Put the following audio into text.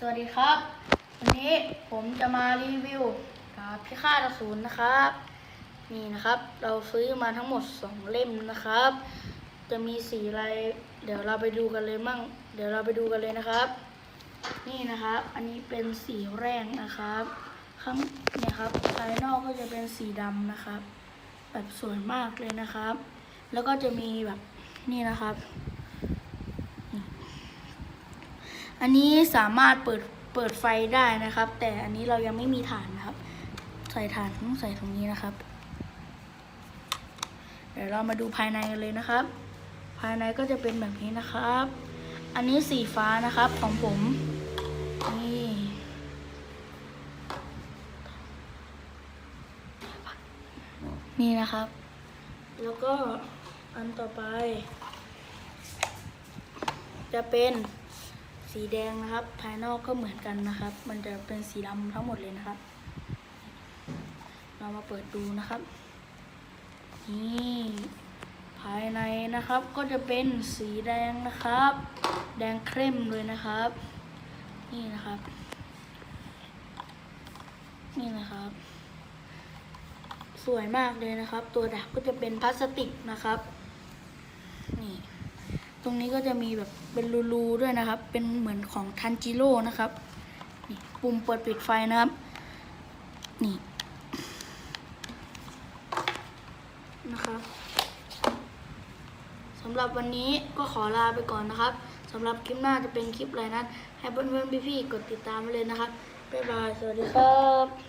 สวัสดีครับ วันนี้ผมจะมารีวิวดาบพิฆาตอสูรนะครับ นี่นะครับ เราซื้อมาทั้งหมดสองเล่มนะครับ จะมีสีอะไร เดี๋ยวเราไปดูกันเลยมั่ง เดี๋ยวเราไปดูกันเลยนะครับ นี่นะครับ อันนี้เป็นสีแรงนะครับข้างเนี่ยครับภายนอกก็จะเป็นสีดำนะครับ แบบสวยมากเลยนะครับ แล้วก็จะมีแบบนี่นะครับ อันนี้สามารถเปิดเปิดไฟได้นะครับ แต่อันนี้เรายังไม่มีฐานนะครับ ใส่ฐานต้องใส่ตรงนี้นะครับ เดี๋ยวเรามาดูภายในกันเลยนะครับ ภายในก็จะเป็นแบบนี้นะครับ อันนี้สีฟ้านะครับของผมนี่นี่นะครับ แล้วก็อันต่อไป จะเป็น สีแดงนะครับ ภายนอกก็เหมือนกันนะครับ มันจะเป็นสีดำทั้งหมดเลยนะครับ เรามาเปิดดูนะครับ นี่ ภายในนะครับก็จะเป็นสีแดงนะครับ แดงเข้มเลยนะครับ นี่นะครับ นี่นะครับ สวยมากเลยนะครับ ตัวดาบก็จะเป็นพลาสติกนะครับ นี่ ตรงนี้ก็จะมีแบบเป็นรูๆด้วยนะครับ เป็นเหมือนของทันจิโร่นะครับนี่ปุ่มเปิดปิดไฟนะครับ นี่นะครับสำหรับวันนี้ก็ขอลาไปก่อนนะครับสำหรับคลิปหน้าจะเป็นคลิปอะไรนั้นให้เพื่อนๆพี่ๆกดติดตามไว้เลยนะครับบ๊ายบายสวัสดีครับ